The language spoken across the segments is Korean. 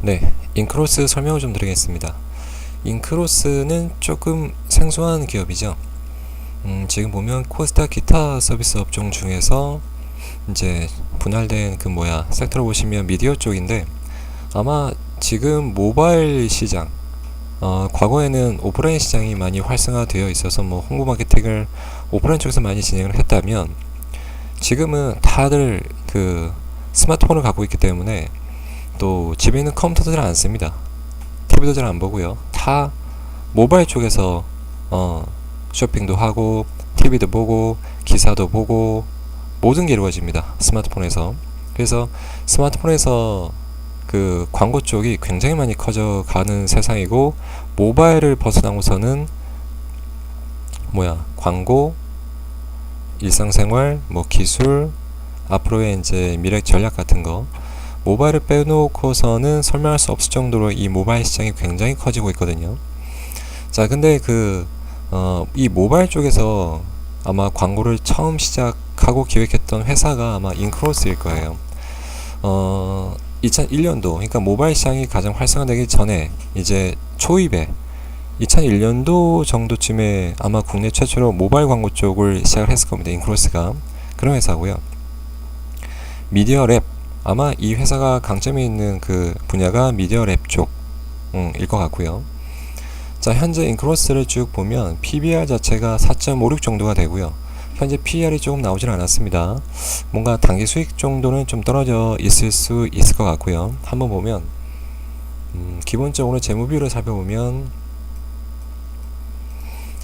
네, 인크로스 설명을 좀 드리겠습니다. 인크로스는 조금 생소한 기업이죠. 음, 지금 보면 코스타 기타 서비스 업종 중에서 이제 분할된 그 뭐야 섹터를 보시면 미디어 쪽인데 아마 지금 모바일 시장 어, 과거에는 오프라인 시장이 많이 활성화되어 있어서 뭐 홍보 마케팅을 오프라인 쪽에서 많이 진행을 했다면 지금은 다들 그 스마트폰을 갖고 있기 때문에 또 집에 있는 컴퓨터도 잘 안 씁니다. TV도 잘 안 보고요. 다 모바일 쪽에서 어, 쇼핑도 하고 TV도 보고 기사도 보고 모든 게 이루어집니다. 스마트폰에서. 그래서 스마트폰에서 그 광고 쪽이 굉장히 많이 커져가는 세상이고 모바일을 벗어나고서는 뭐야 광고 일상생활 뭐 기술 앞으로의 이제 미래 전략 같은 거 모바일을 빼놓고서는 설명할 수 없을 정도로 이 모바일 시장이 굉장히 커지고 있거든요. 자, 근데 그, 어, 이 모바일 쪽에서 아마 광고를 처음 시작하고 기획했던 회사가 아마 인크로스일 거예요. 어, 2001년도, 그러니까 모바일 시장이 가장 활성화되기 전에 이제 초입에 2001년도 정도쯤에 아마 국내 최초로 모바일 광고 쪽을 시작을 했을 겁니다. 인크로스가. 그런 회사고요. 미디어 랩, 아마 이 회사가 강점이 있는 그 분야가 미디어 랩 쪽일 것 같고요. 자, 현재 인크로스를 쭉 보면 PBR 자체가 4.56 정도가 되고요. 현재 PER이 조금 나오질 않았습니다. 뭔가 단기 수익 정도는 좀 떨어져 있을 수 있을 것 같고요. 한번 보면 음, 기본적으로 재무 비율을 살펴보면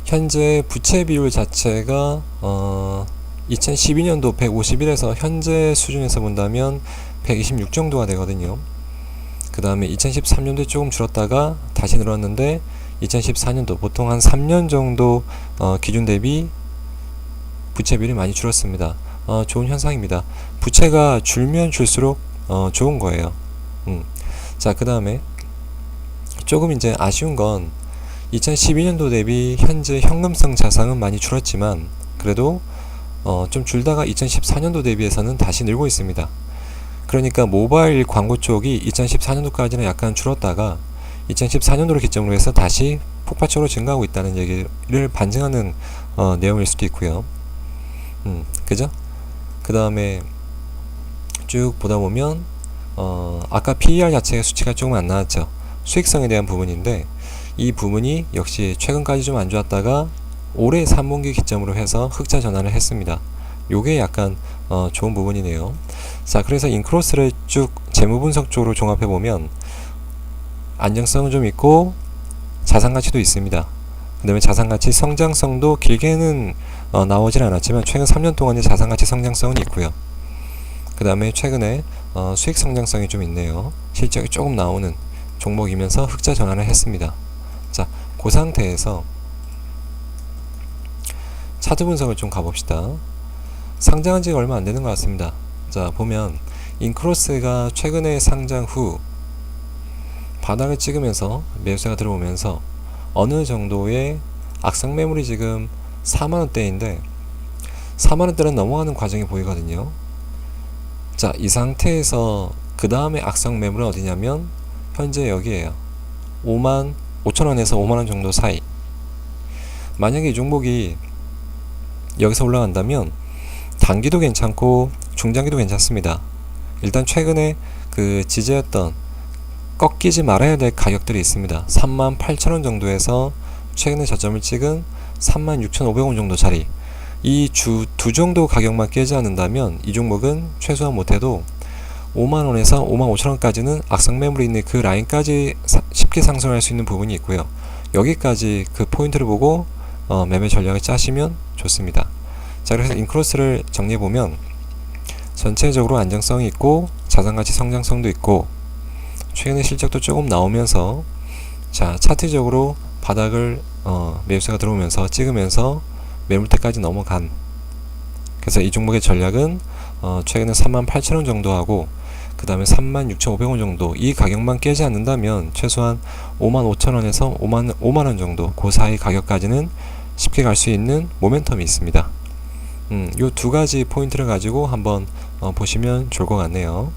현재 부채 비율 자체가 어 2012년도 151에서 현재 수준에서 본다면 126 정도가 되거든요. 그 다음에 2013년도에 조금 줄었다가 다시 늘었는데 2014년도 보통 한 3년 정도 어, 기준 대비 부채 비율이 많이 줄었습니다. 어, 좋은 현상입니다. 부채가 줄면 줄수록 어, 좋은 거예요. 음. 자, 그 다음에 조금 이제 아쉬운 건 2012년도 대비 현재 현금성 자산은 많이 줄었지만 그래도 어, 좀 줄다가 2014년도 대비해서는 다시 늘고 있습니다. 그러니까 모바일 광고 쪽이 2014년도까지는 약간 줄었다가 2014년도를 기점으로 해서 다시 폭발적으로 증가하고 있다는 얘기를 반증하는 어, 내용일 수도 있고요. 음, 그죠? 그 다음에 쭉 보다 보면 어, 아까 PER 자체의 수치가 조금 안 나왔죠. 수익성에 대한 부분인데 이 부분이 역시 최근까지 좀 안 좋았다가 올해 3분기 기점으로 해서 흑자 전환을 했습니다. 요게 약간 어, 좋은 부분이네요. 자, 그래서 인크로스를 쭉 재무 분석 쪽으로 종합해 보면 안정성은 좀 있고 자산 가치도 있습니다. 그다음에 자산 가치 성장성도 길게는 어, 나오질 않았지만 최근 3년 동안의 자산 가치 성장성은 있고요. 그다음에 최근에 어, 수익 성장성이 좀 있네요. 실적이 조금 나오는 종목이면서 흑자 전환을 했습니다. 자, 그 상태에서 차트 분석을 좀 가봅시다. 상장한 지가 얼마 안 되는 것 같습니다. 자, 보면 인크로스가 최근에 상장 후 바닥을 찍으면서 매수세가 들어오면서 어느 정도의 악성 매물이 지금 4만원대인데 4만원대는 넘어가는 과정이 보이거든요. 자, 이 상태에서 그 다음에 악성 매물은 어디냐면 현재 여기에요. 5만 5천원에서 5만원 정도 사이. 만약에 이 종목이 여기서 올라간다면 단기도 괜찮고 중장기도 괜찮습니다. 일단 최근에 그 지지했던 꺾이지 말아야 될 가격들이 있습니다. 3만 8천원 정도에서 최근에 저점을 찍은 3만 6,500원 정도 자리. 이 주 두 정도 가격만 깨지 않는다면 이 종목은 최소한 못해도 5만원에서 5만 5천원까지는 악성 매물이 있는 그 라인까지 사, 쉽게 상승할 수 있는 부분이 있고요. 여기까지 그 포인트를 보고 어, 매매 전략을 짜시면 좋습니다. 자, 그래서 인크로스를 정리해 보면 전체적으로 안정성이 있고 자산가치 성장성도 있고 최근에 실적도 조금 나오면서 자 차트적으로 바닥을 어, 매수가 들어오면서 찍으면서 매물대까지 넘어간 그래서 이 종목의 전략은 어, 최근에 38,000원 정도 하고 그 다음에 36,500원 정도 이 가격만 깨지 않는다면 최소한 55,000원에서 5만, 5만원 정도 그 사이 가격까지는 쉽게 갈 수 있는 모멘텀이 있습니다. 음, 요 두 가지 포인트를 가지고 한번 어, 보시면 좋을 것 같네요.